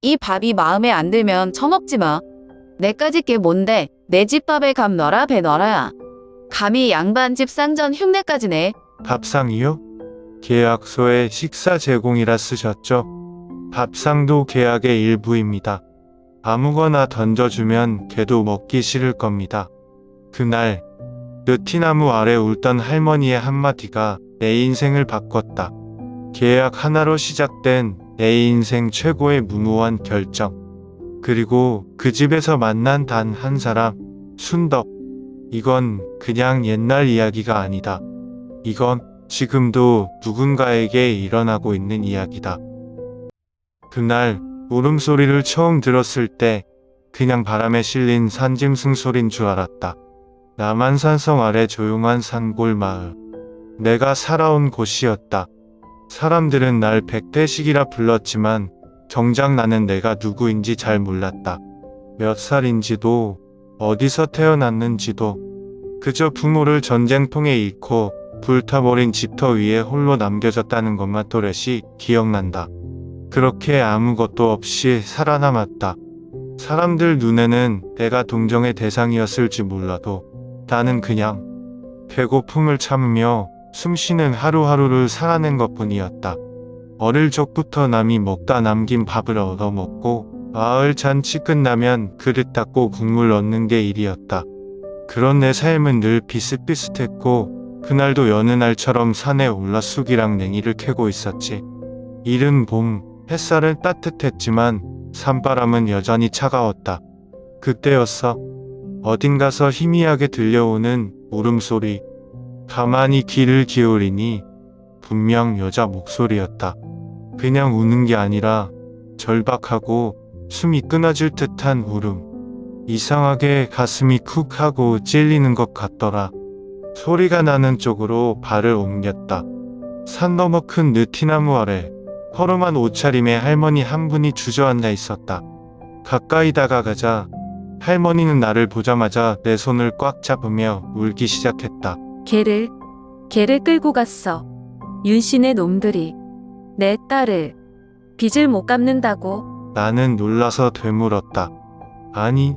이 밥이 마음에 안 들면 처먹지 마. 내까짓 게 뭔데? 내 집 밥에 감 넣어라 배 넣어라. 감히 양반 집 쌍전 흉내까지 내. 밥상 이요? 계약서에 식사 제공이라 쓰셨죠? 밥상도 계약의 일부입니다. 아무거나 던져주면 걔도 먹기 싫을 겁니다. 그날 느티나무 아래 울던 할머니의 한마디가 내 인생을 바꿨다. 계약 하나로 시작된 내 인생 최고의 무모한 결정. 그리고 그 집에서 만난 단 한 사람, 순덕. 이건 그냥 옛날 이야기가 아니다. 이건 지금도 누군가에게 일어나고 있는 이야기다. 그날 울음소리를 처음 들었을 때 그냥 바람에 실린 산짐승 소린 줄 알았다. 남한산성 아래 조용한 산골 마을. 내가 살아온 곳이었다. 사람들은 날 백대식이라 불렀지만 정작 나는 내가 누구인지 잘 몰랐다. 몇 살인지도 어디서 태어났는지도 그저 부모를 전쟁통에 잃고 불타버린 집터 위에 홀로 남겨졌다는 것만 또렷이 기억난다. 그렇게 아무것도 없이 살아남았다. 사람들 눈에는 내가 동정의 대상이었을지 몰라도 나는 그냥 배고픔을 참으며 숨쉬는 하루하루를 살아낸 것 뿐이었다. 어릴 적부터 남이 먹다 남긴 밥을 얻어먹고 마을 잔치 끝나면 그릇 닦고 국물 얻는 게 일이었다. 그런 내 삶은 늘 비슷비슷했고 그날도 여느 날처럼 산에 올라 쑥이랑 냉이를 캐고 있었지. 이른 봄 햇살은 따뜻했지만 산바람은 여전히 차가웠다. 그때였어. 어딘가서 희미하게 들려오는 울음소리. 가만히 귀를 기울이니 분명 여자 목소리였다. 그냥 우는 게 아니라 절박하고 숨이 끊어질 듯한 울음. 이상하게 가슴이 쿡 하고 찔리는 것 같더라. 소리가 나는 쪽으로 발을 옮겼다. 산 너머 큰 느티나무 아래 허름한 옷차림의 할머니 한 분이 주저앉아 있었다. 가까이 다가가자 할머니는 나를 보자마자 내 손을 꽉 잡으며 울기 시작했다. 개를, 개를 끌고 갔어. 윤씨네 놈들이. 내 딸을. 빚을 못 갚는다고. 나는 놀라서 되물었다. 아니,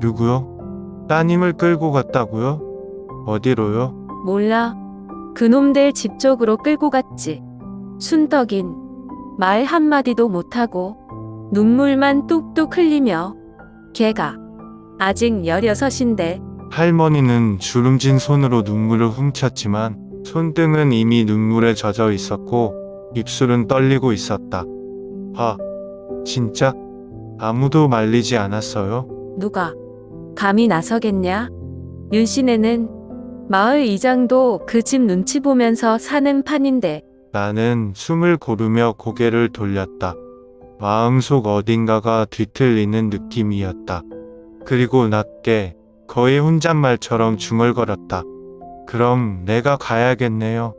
누구요? 따님을 끌고 갔다고요? 어디로요? 몰라. 그놈들 집 쪽으로 끌고 갔지. 순덕인. 말 한마디도 못하고. 눈물만 뚝뚝 흘리며. 걔가. 아직 열여섯인데. 할머니는 주름진 손으로 눈물을 훔쳤지만 손등은 이미 눈물에 젖어 있었고 입술은 떨리고 있었다. 아, 진짜? 아무도 말리지 않았어요? 누가 감히 나서겠냐? 윤씨네는 마을 이장도 그 집 눈치 보면서 사는 판인데 나는 숨을 고르며 고개를 돌렸다. 마음속 어딘가가 뒤틀리는 느낌이었다. 그리고 낮게 거의 혼잣말처럼 중얼거렸다. 그럼 내가 가야겠네요.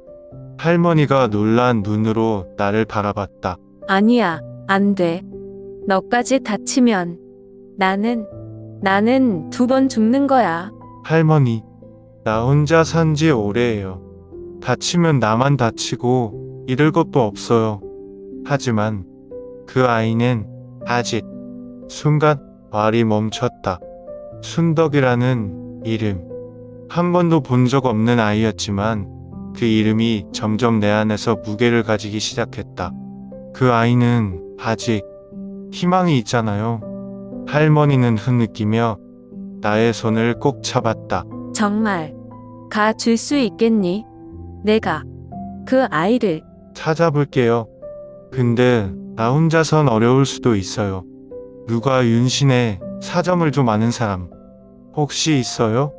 할머니가 놀란 눈으로 나를 바라봤다. 아니야 안 돼. 너까지 다치면 나는 나는 두 번 죽는 거야. 할머니, 나 혼자 산 지 오래예요. 다치면 나만 다치고 잃을 것도 없어요. 하지만 그 아이는 아직 순간 말이 멈췄다. 순덕이라는 이름. 한 번도 본 적 없는 아이였지만 그 이름이 점점 내 안에서 무게를 가지기 시작했다. 그 아이는 아직 희망이 있잖아요. 할머니는 흐느끼며 나의 손을 꼭 잡았다. 정말 가 줄 수 있겠니? 내가 그 아이를 찾아볼게요. 근데 나 혼자선 어려울 수도 있어요. 누가 윤신의 사점을 좀 아는 사람 혹시 있어요?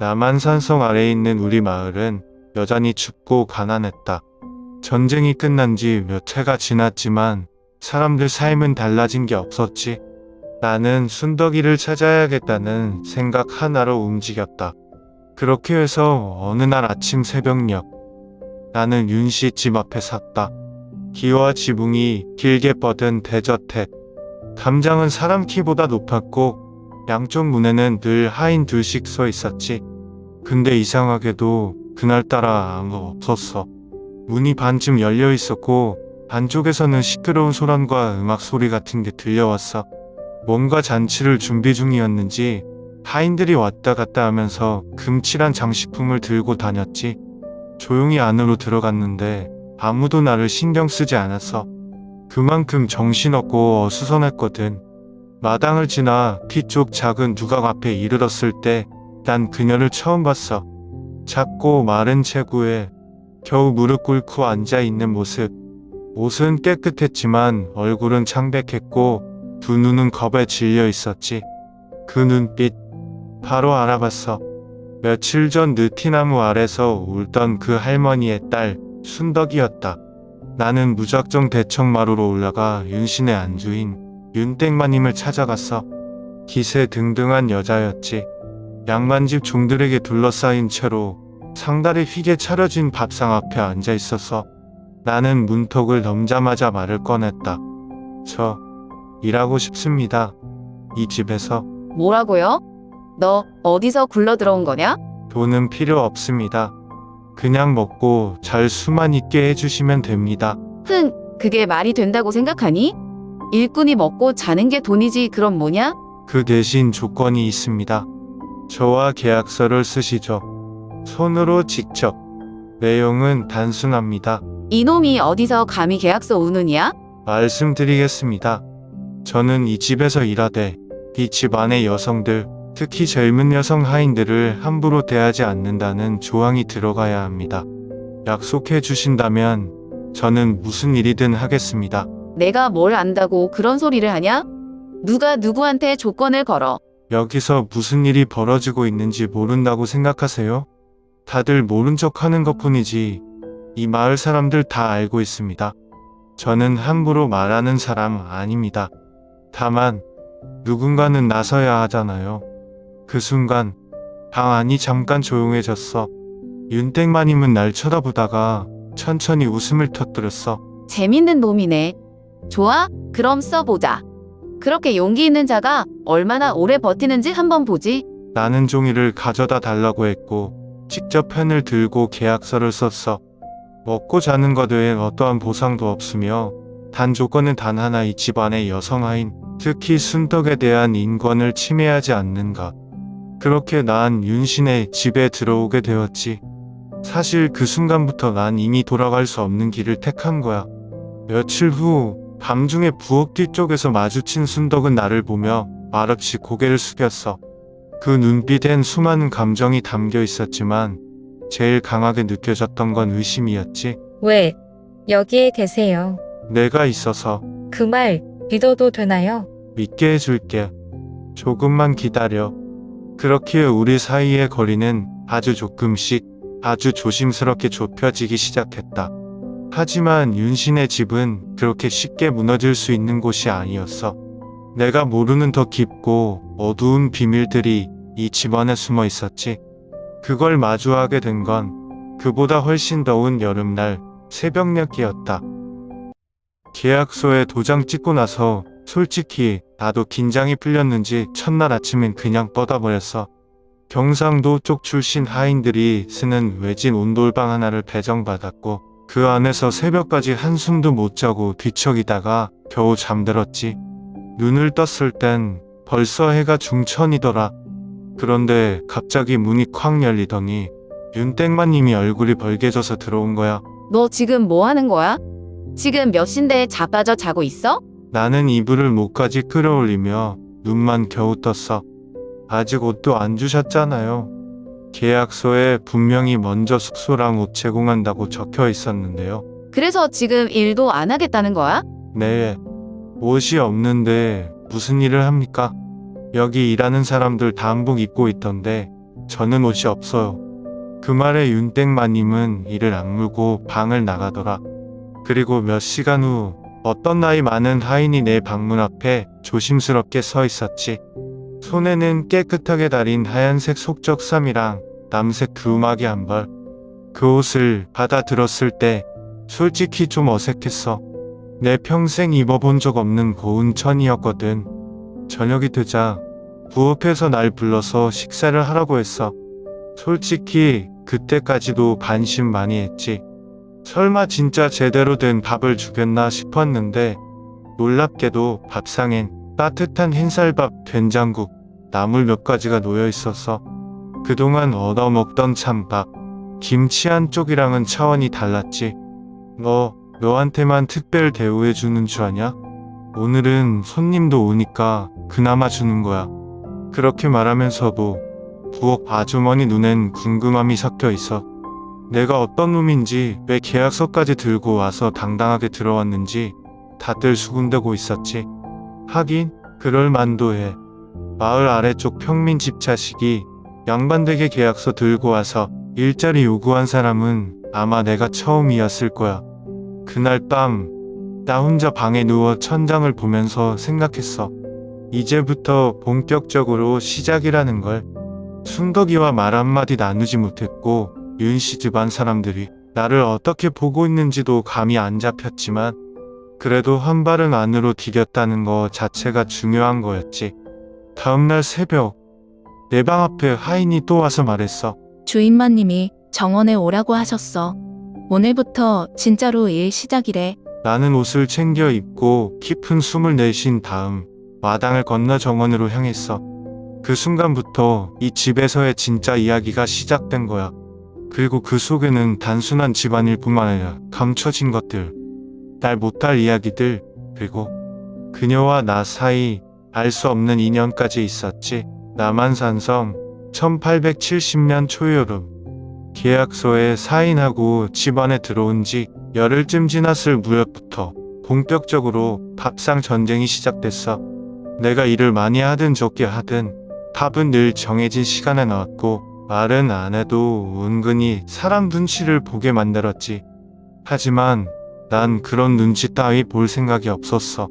남한산성 아래에 있는 우리 마을은 여전히 춥고 가난했다. 전쟁이 끝난 지 몇 해가 지났지만 사람들 삶은 달라진 게 없었지. 나는 순덕이를 찾아야겠다는 생각 하나로 움직였다. 그렇게 해서 어느 날 아침 새벽녘 나는 윤 씨 집 앞에 섰다. 기와 지붕이 길게 뻗은 대저택. 담장은 사람 키보다 높았고 양쪽 문에는 늘 하인 둘씩 서 있었지. 근데 이상하게도 그날따라 아무 없었어. 문이 반쯤 열려 있었고 안쪽에서는 시끄러운 소란과 음악 소리 같은 게 들려왔어. 뭔가 잔치를 준비 중이었는지 하인들이 왔다 갔다 하면서 금칠한 장식품을 들고 다녔지. 조용히 안으로 들어갔는데 아무도 나를 신경 쓰지 않았어. 그만큼 정신없고 어수선했거든. 마당을 지나 뒤쪽 작은 두각 앞에 이르렀을 때 난 그녀를 처음 봤어. 작고 마른 체구에 겨우 무릎 꿇고 앉아 있는 모습. 옷은 깨끗했지만 얼굴은 창백했고 두 눈은 겁에 질려 있었지. 그 눈빛 바로 알아봤어. 며칠 전 느티나무 아래서 울던 그 할머니의 딸 순덕이었다. 나는 무작정 대청마루로 올라가 윤신의 안주인 윤땡마님을 찾아갔어. 기세 등등한 여자였지. 양반집 종들에게 둘러싸인 채로 상다리 휘게 차려진 밥상 앞에 앉아 있었어. 나는 문턱을 넘자마자 말을 꺼냈다. 저, 일하고 싶습니다. 이 집에서 뭐라고요? 너 어디서 굴러 들어온 거냐? 돈은 필요 없습니다. 그냥 먹고 잘 수만 있게 해주시면 됩니다. 흥, 그게 말이 된다고 생각하니? 일꾼이 먹고 자는 게 돈이지 그럼 뭐냐? 그 대신 조건이 있습니다. 저와 계약서를 쓰시죠. 손으로 직접. 내용은 단순합니다. 이놈이 어디서 감히 계약서 우는이야? 말씀드리겠습니다. 저는 이 집에서 일하되 이 집안의 여성들, 특히 젊은 여성 하인들을 함부로 대하지 않는다는 조항이 들어가야 합니다. 약속해 주신다면 저는 무슨 일이든 하겠습니다. 내가 뭘 안다고 그런 소리를 하냐? 누가 누구한테 조건을 걸어? 여기서 무슨 일이 벌어지고 있는지 모른다고 생각하세요? 다들 모른 척 하는 것 뿐이지. 이 마을 사람들 다 알고 있습니다. 저는 함부로 말하는 사람 아닙니다. 다만, 누군가는 나서야 하잖아요. 그 순간, 방 안이 잠깐 조용해졌어. 윤땡마님은 날 쳐다보다가 천천히 웃음을 터뜨렸어. 재밌는 놈이네. 좋아? 그럼 써보자. 그렇게 용기 있는 자가 얼마나 오래 버티는지 한번 보지. 나는 종이를 가져다 달라고 했고 직접 펜을 들고 계약서를 썼어. 먹고 자는 것 외엔 어떠한 보상도 없으며 단 조건은 단 하나 이 집안의 여성 하인, 특히 순덕에 대한 인권을 침해하지 않는 것. 그렇게 난 윤신의 집에 들어오게 되었지. 사실 그 순간부터 난 이미 돌아갈 수 없는 길을 택한 거야. 며칠 후 밤중에 부엌 뒤쪽에서 마주친 순덕은 나를 보며 말없이 고개를 숙였어. 그 눈빛엔 수많은 감정이 담겨 있었지만 제일 강하게 느껴졌던 건 의심이었지. 왜 여기에 계세요? 내가 있어서 그 말 믿어도 되나요? 믿게 해줄게. 조금만 기다려. 그렇게 우리 사이의 거리는 아주 조금씩 아주 조심스럽게 좁혀지기 시작했다. 하지만 윤신의 집은 그렇게 쉽게 무너질 수 있는 곳이 아니었어. 내가 모르는 더 깊고 어두운 비밀들이 이 집안에 숨어 있었지. 그걸 마주하게 된 건 그보다 훨씬 더운 여름날 새벽녘이었다. 계약서에 도장 찍고 나서 솔직히 나도 긴장이 풀렸는지 첫날 아침엔 그냥 뻗어버렸어. 경상도 쪽 출신 하인들이 쓰는 외진 온돌방 하나를 배정받았고 그 안에서 새벽까지 한숨도 못 자고 뒤척이다가 겨우 잠들었지. 눈을 떴을 땐 벌써 해가 중천이더라. 그런데 갑자기 문이 콱 열리더니 윤땡마님이 얼굴이 벌개져서 들어온 거야. 너 지금 뭐 하는 거야? 지금 몇 시인데 자빠져 자고 있어? 나는 이불을 목까지 끌어올리며 눈만 겨우 떴어. 아직 옷도 안 주셨잖아요. 계약서에 분명히 먼저 숙소랑 옷 제공한다고 적혀 있었는데요. 그래서 지금 일도 안 하겠다는 거야? 네. 옷이 없는데 무슨 일을 합니까? 여기 일하는 사람들 다 한복 입고 있던데 저는 옷이 없어요. 그 말에 윤땡마님은 이를 악물고 방을 나가더라. 그리고 몇 시간 후 어떤 나이 많은 하인이 내 방문 앞에 조심스럽게 서 있었지. 손에는 깨끗하게 달인 하얀색 속적삼이랑 남색 두루마기 한 벌. 그 옷을 받아 들었을 때 솔직히 좀 어색했어. 내 평생 입어본 적 없는 고운 천이었거든. 저녁이 되자 부엌에서 날 불러서 식사를 하라고 했어. 솔직히 그때까지도 반신 많이 했지. 설마 진짜 제대로 된 밥을 주겠나 싶었는데 놀랍게도 밥상엔 따뜻한 흰쌀밥, 된장국, 나물 몇 가지가 놓여 있어서 그동안 얻어먹던 찬밥, 김치 한 쪽이랑은 차원이 달랐지. 너, 너한테만 특별 대우해 주는 줄 아냐? 오늘은 손님도 오니까 그나마 주는 거야. 그렇게 말하면서도 부엌 아주머니 눈엔 궁금함이 섞여 있어. 내가 어떤 놈인지 왜 계약서까지 들고 와서 당당하게 들어왔는지 다들 수군대고 있었지. 하긴 그럴 만도 해. 마을 아래쪽 평민 집차식이 양반되게 계약서 들고 와서 일자리 요구한 사람은 아마 내가 처음이었을 거야. 그날 밤, 나 혼자 방에 누워 천장을 보면서 생각했어. 이제부터 본격적으로 시작이라는 걸. 순덕이와 말 한마디 나누지 못했고, 윤 씨 집안 사람들이 나를 어떻게 보고 있는지도 감이 안 잡혔지만, 그래도 한 발은 안으로 디뎠다는 거 자체가 중요한 거였지. 다음날 새벽, 내 방 앞에 하인이 또 와서 말했어. 주인마님이 정원에 오라고 하셨어. 오늘부터 진짜로 일 시작이래. 나는 옷을 챙겨 입고 깊은 숨을 내쉰 다음 마당을 건너 정원으로 향했어. 그 순간부터 이 집에서의 진짜 이야기가 시작된 거야. 그리고 그 속에는 단순한 집안일 뿐만 아니라 감춰진 것들, 날 못할 이야기들, 그리고 그녀와 나 사이 알 수 없는 인연까지 있었지. 남한산성 1870년 초여름 계약서에 사인하고 집안에 들어온 지 열흘쯤 지났을 무렵부터 본격적으로 밥상 전쟁이 시작됐어. 내가 일을 많이 하든 적게 하든 밥은 늘 정해진 시간에 나왔고 말은 안 해도 은근히 사람 눈치를 보게 만들었지. 하지만 난 그런 눈치 따위 볼 생각이 없었어.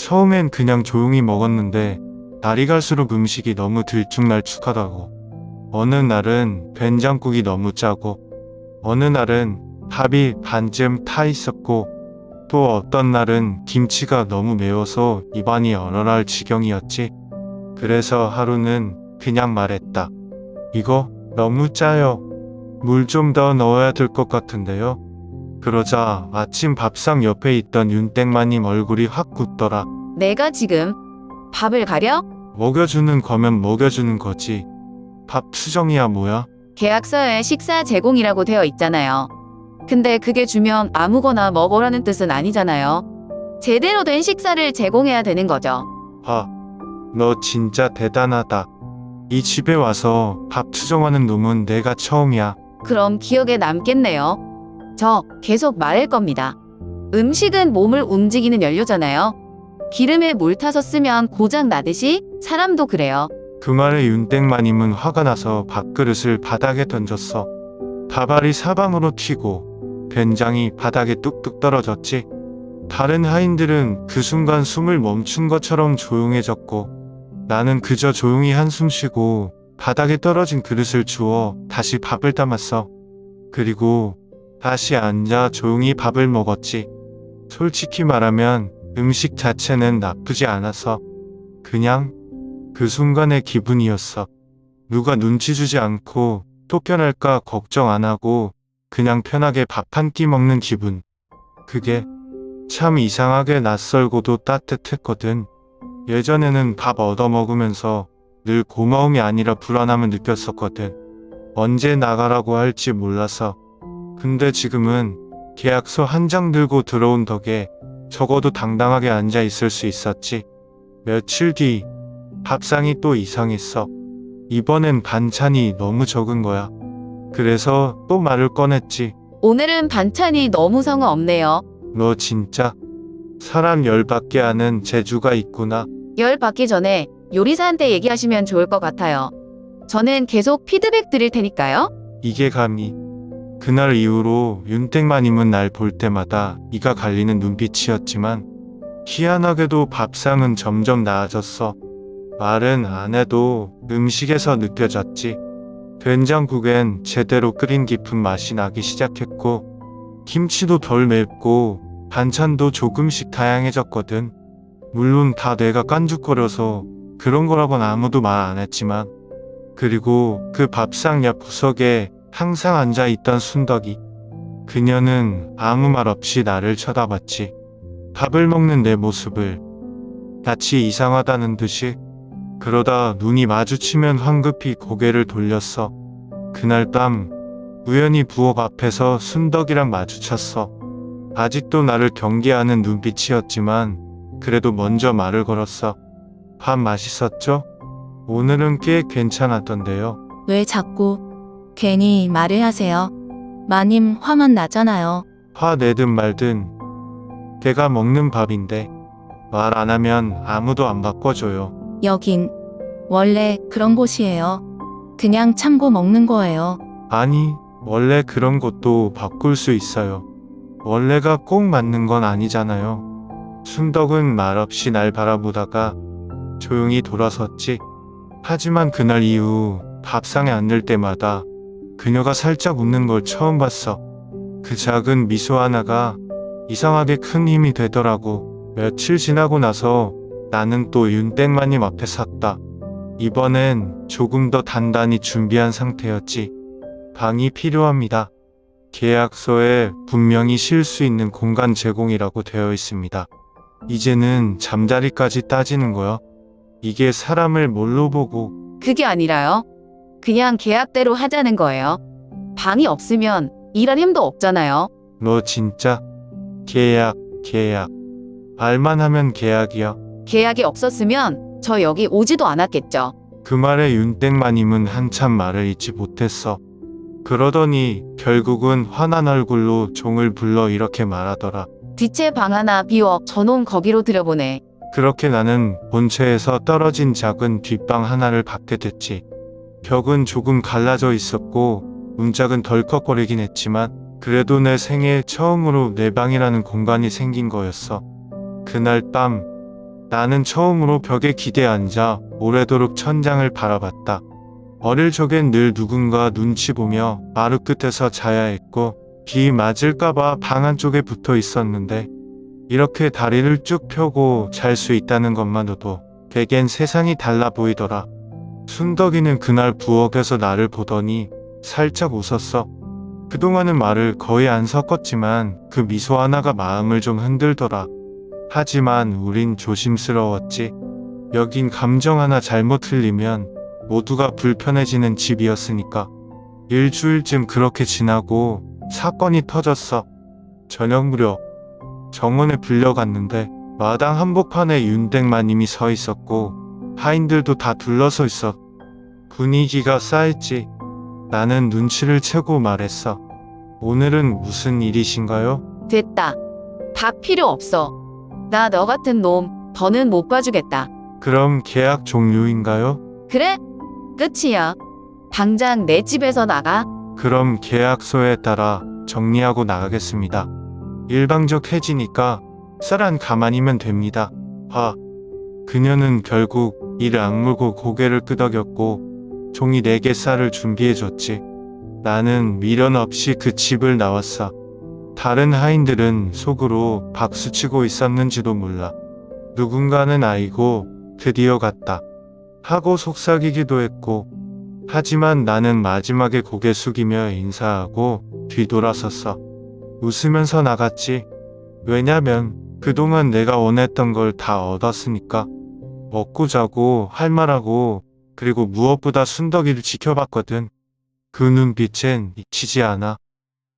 처음엔 그냥 조용히 먹었는데 날이 갈수록 음식이 너무 들쭉날쭉하다고. 어느 날은 된장국이 너무 짜고 어느 날은 밥이 반쯤 타 있었고 또 어떤 날은 김치가 너무 매워서 입안이 얼얼할 지경이었지. 그래서 하루는 그냥 말했다. 이거 너무 짜요. 물 좀 더 넣어야 될 것 같은데요. 그러자 아침 밥상 옆에 있던 윤땡마님 얼굴이 확 굳더라. 내가 지금 밥을 가려? 먹여주는 거면 먹여주는 거지. 밥 투정이야 뭐야? 계약서에 식사 제공이라고 되어 있잖아요. 근데 그게 주면 아무거나 먹으라는 뜻은 아니잖아요. 제대로 된 식사를 제공해야 되는 거죠. 아, 너 진짜 대단하다. 이 집에 와서 밥 투정하는 놈은 내가 처음이야. 그럼 기억에 남겠네요. 저 계속 말할 겁니다. 음식은 몸을 움직이는 연료잖아요. 기름에 물 타서 쓰면 고장 나듯이 사람도 그래요. 그 말에 윤땡마님은 화가 나서 밥그릇을 바닥에 던졌어. 밥알이 사방으로 튀고 된장이 바닥에 뚝뚝 떨어졌지. 다른 하인들은 그 순간 숨을 멈춘 것처럼 조용해졌고 나는 그저 조용히 한숨 쉬고 바닥에 떨어진 그릇을 주워 다시 밥을 담았어. 그리고 다시 앉아 조용히 밥을 먹었지. 솔직히 말하면 음식 자체는 나쁘지 않아서 그냥 그 순간의 기분이었어. 누가 눈치 주지 않고 쫓겨날까 걱정 안 하고 그냥 편하게 밥 한 끼 먹는 기분. 그게 참 이상하게 낯설고도 따뜻했거든. 예전에는 밥 얻어 먹으면서 늘 고마움이 아니라 불안함을 느꼈었거든. 언제 나가라고 할지 몰라서. 근데 지금은 계약서 한 장 들고 들어온 덕에 적어도 당당하게 앉아 있을 수 있었지. 며칠 뒤 밥상이 또 이상했어. 이번엔 반찬이 너무 적은 거야. 그래서 또 말을 꺼냈지. 오늘은 반찬이 너무 성의 없네요. 너 진짜 사람 열받게 하는 재주가 있구나. 열 받기 전에 요리사한테 얘기하시면 좋을 것 같아요. 저는 계속 피드백 드릴 테니까요. 이게 감히. 그날 이후로 윤택마님은 날 볼 때마다 이가 갈리는 눈빛이었지만 희한하게도 밥상은 점점 나아졌어. 말은 안 해도 음식에서 느껴졌지. 된장국엔 제대로 끓인 깊은 맛이 나기 시작했고 김치도 덜 맵고 반찬도 조금씩 다양해졌거든. 물론 다 내가 깐죽거려서 그런 거라곤 아무도 말 안 했지만 그리고 그 밥상 옆 구석에 항상 앉아 있던 순덕이 그녀는 아무 말 없이 나를 쳐다봤지. 밥을 먹는 내 모습을 낯이 이상하다는 듯이 그러다 눈이 마주치면 황급히 고개를 돌렸어. 그날 밤 우연히 부엌 앞에서 순덕이랑 마주쳤어. 아직도 나를 경계하는 눈빛이었지만 그래도 먼저 말을 걸었어. 밥 맛있었죠? 오늘은 꽤 괜찮았던데요. 왜 자꾸 괜히 말을 하세요? 마님 화만 나잖아요. 화 내든 말든 내가 먹는 밥인데 말 안 하면 아무도 안 바꿔줘요. 여긴 원래 그런 곳이에요. 그냥 참고 먹는 거예요. 아니, 원래 그런 것도 바꿀 수 있어요. 원래가 꼭 맞는 건 아니잖아요. 순덕은 말없이 날 바라보다가 조용히 돌아섰지. 하지만 그날 이후 밥상에 앉을 때마다 그녀가 살짝 웃는 걸 처음 봤어. 그 작은 미소 하나가 이상하게 큰 힘이 되더라고. 며칠 지나고 나서 나는 또 윤땡마님 앞에 섰다. 이번엔 조금 더 단단히 준비한 상태였지. 방이 필요합니다. 계약서에 분명히 쉴 수 있는 공간 제공이라고 되어 있습니다. 이제는 잠자리까지 따지는 거야. 이게 사람을 뭘로 보고 그게 아니라요. 그냥 계약대로 하자는 거예요. 방이 없으면 일할 힘도 없잖아요. 너 진짜 계약 계약 말만 하면 계약이야. 계약이 없었으면 저 여기 오지도 않았겠죠. 그 말에 윤땡마님은 한참 말을 잇지 못했어. 그러더니 결국은 화난 얼굴로 종을 불러 이렇게 말하더라. 뒷채 방 하나 비워 저놈 거기로 들여보내. 그렇게 나는 본체에서 떨어진 작은 뒷방 하나를 받게 됐지. 벽은 조금 갈라져 있었고 문짝은 덜컥거리긴 했지만 그래도 내 생애 처음으로 내 방이라는 공간이 생긴 거였어. 그날 밤 나는 처음으로 벽에 기대 앉아 오래도록 천장을 바라봤다. 어릴 적엔 늘 누군가 눈치 보며 마루 끝에서 자야 했고 비 맞을까봐 방 한쪽에 붙어 있었는데 이렇게 다리를 쭉 펴고 잘 수 있다는 것만으로도 대겐 세상이 달라 보이더라. 순덕이는 그날 부엌에서 나를 보더니 살짝 웃었어. 그동안은 말을 거의 안 섞었지만 그 미소 하나가 마음을 좀 흔들더라. 하지만 우린 조심스러웠지. 여긴 감정 하나 잘못 흘리면 모두가 불편해지는 집이었으니까. 일주일쯤 그렇게 지나고 사건이 터졌어. 저녁 무렵 정원에 불려갔는데 마당 한복판에 윤땡마님이 서 있었고 하인들도 다 둘러서 있어. 분위기가 싸했지. 나는 눈치를 채고 말했어. 오늘은 무슨 일이신가요? 됐다. 밥 필요 없어. 나 너 같은 놈 더는 못 봐주겠다. 그럼 계약 종료인가요? 그래? 끝이야. 당장 내 집에서 나가. 그럼 계약서에 따라 정리하고 나가겠습니다. 일방적 해지니까 쌀안 가만히면 됩니다. 아, 그녀는 결국 이를 악물고 고개를 끄덕였고 종이 네 개 쌀을 준비해 줬지. 나는 미련 없이 그 집을 나왔어. 다른 하인들은 속으로 박수치고 있었는지도 몰라. 누군가는 아이고 드디어 갔다. 하고 속삭이기도 했고 하지만 나는 마지막에 고개 숙이며 인사하고 뒤돌아섰어. 웃으면서 나갔지. 왜냐면 그동안 내가 원했던 걸 다 얻었으니까. 먹고 자고 할 말하고 그리고 무엇보다 순덕이를 지켜봤거든. 그 눈빛엔 잊히지 않아.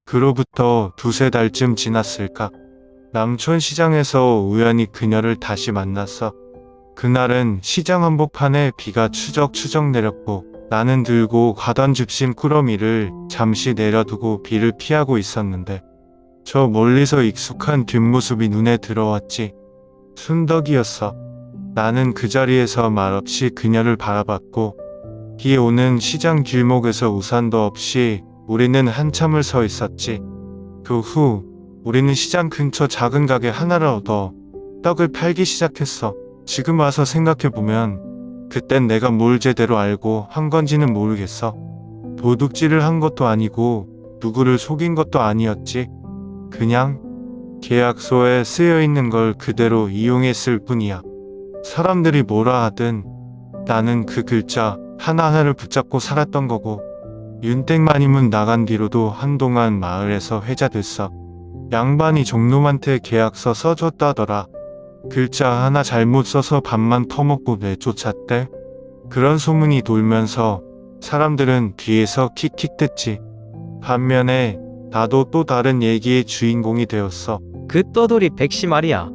그로부터 두세 달쯤 지났을까. 남촌시장에서 우연히 그녀를 다시 만났어. 그날은 시장 한복판에 비가 추적추적 내렸고 나는 들고 가던 집신 꾸러미를 잠시 내려두고 비를 피하고 있었는데 저 멀리서 익숙한 뒷모습이 눈에 들어왔지. 순덕이었어. 나는 그 자리에서 말없이 그녀를 바라봤고 비 오는 시장 길목에서 우산도 없이 우리는 한참을 서 있었지. 그 후 우리는 시장 근처 작은 가게 하나를 얻어 떡을 팔기 시작했어. 지금 와서 생각해보면 그땐 내가 뭘 제대로 알고 한 건지는 모르겠어. 도둑질을 한 것도 아니고 누구를 속인 것도 아니었지. 그냥 계약서에 쓰여 있는 걸 그대로 이용했을 뿐이야. 사람들이 뭐라 하든 나는 그 글자 하나하나를 붙잡고 살았던 거고 윤땡마님은 나간 뒤로도 한동안 마을에서 회자됐어. 양반이 종놈한테 계약서 써줬다더라. 글자 하나 잘못 써서 밥만 퍼먹고 내쫓았대. 그런 소문이 돌면서 사람들은 뒤에서 킥킥댔지. 반면에 나도 또 다른 얘기의 주인공이 되었어. 그 떠돌이 백시 말이야.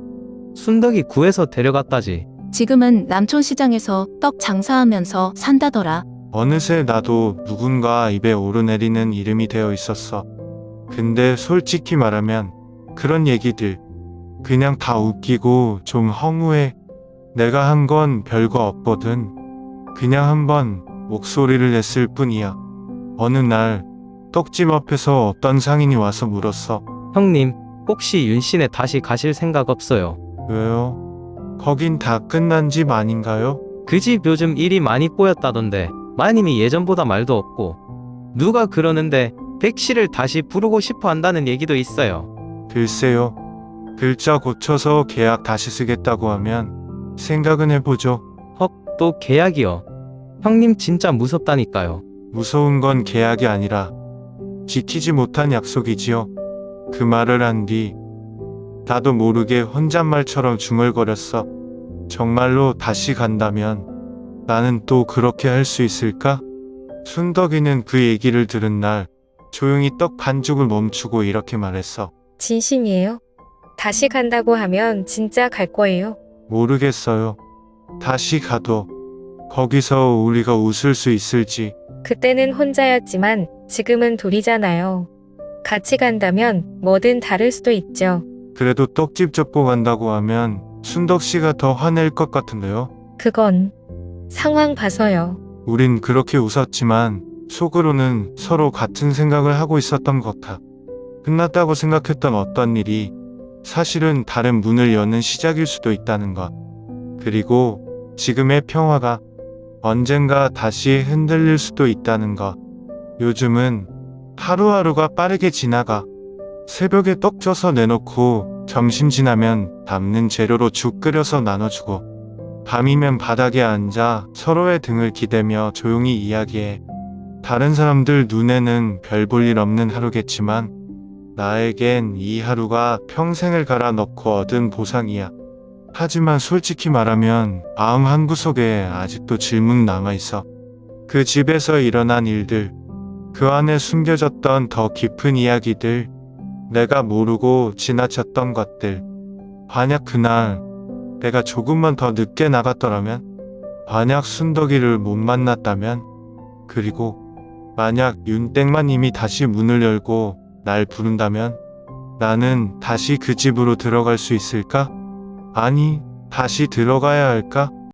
순덕이 구해서 데려갔다지. 지금은 남촌시장에서 떡 장사하면서 산다더라. 어느새 나도 누군가 입에 오르내리는 이름이 되어 있었어. 근데 솔직히 말하면 그런 얘기들 그냥 다 웃기고 좀 허무해. 내가 한 건 별거 없거든. 그냥 한번 목소리를 냈을 뿐이야. 어느 날 떡집 앞에서 어떤 상인이 와서 물었어. 형님, 혹시 윤씨네 다시 가실 생각 없어요? 왜요? 거긴 다 끝난 집 아닌가요? 그 집 요즘 일이 많이 꼬였다던데 마님이 예전보다 말도 없고 누가 그러는데 백씨를 다시 부르고 싶어 한다는 얘기도 있어요. 글쎄요. 글자 고쳐서 계약 다시 쓰겠다고 하면 생각은 해보죠. 헉, 또 계약이요. 형님 진짜 무섭다니까요. 무서운 건 계약이 아니라 지키지 못한 약속이지요. 그 말을 한 뒤 나도 모르게 혼잣말처럼 중얼거렸어. 정말로 다시 간다면 나는 또 그렇게 할 수 있을까? 순덕이는 그 얘기를 들은 날 조용히 떡 반죽을 멈추고 이렇게 말했어. 진심이에요? 다시 간다고 하면 진짜 갈 거예요. 모르겠어요. 다시 가도 거기서 우리가 웃을 수 있을지 그때는 혼자였지만 지금은 둘이잖아요. 같이 간다면 뭐든 다를 수도 있죠. 그래도 떡집 접고 간다고 하면 순덕 씨가 더 화낼 것 같은데요. 그건 상황 봐서요. 우린 그렇게 웃었지만 속으로는 서로 같은 생각을 하고 있었던 것 같아. 끝났다고 생각했던 어떤 일이 사실은 다른 문을 여는 시작일 수도 있다는 것. 그리고 지금의 평화가 언젠가 다시 흔들릴 수도 있다는 것. 요즘은 하루하루가 빠르게 지나가. 새벽에 떡 쪄서 내놓고 점심 지나면 남는 재료로 죽 끓여서 나눠주고 밤이면 바닥에 앉아 서로의 등을 기대며 조용히 이야기해. 다른 사람들 눈에는 별 볼 일 없는 하루겠지만 나에겐 이 하루가 평생을 갈아 넣고 얻은 보상이야. 하지만 솔직히 말하면 마음 한구석에 아직도 질문 남아있어. 그 집에서 일어난 일들, 그 안에 숨겨졌던 더 깊은 이야기들, 내가 모르고 지나쳤던 것들. 만약 그날 내가 조금만 더 늦게 나갔더라면, 만약 순덕이를 못 만났다면, 그리고 만약 윤땡마님이 다시 문을 열고 날 부른다면, 나는 다시 그 집으로 들어갈 수 있을까? 아니, 다시 들어가야 할까?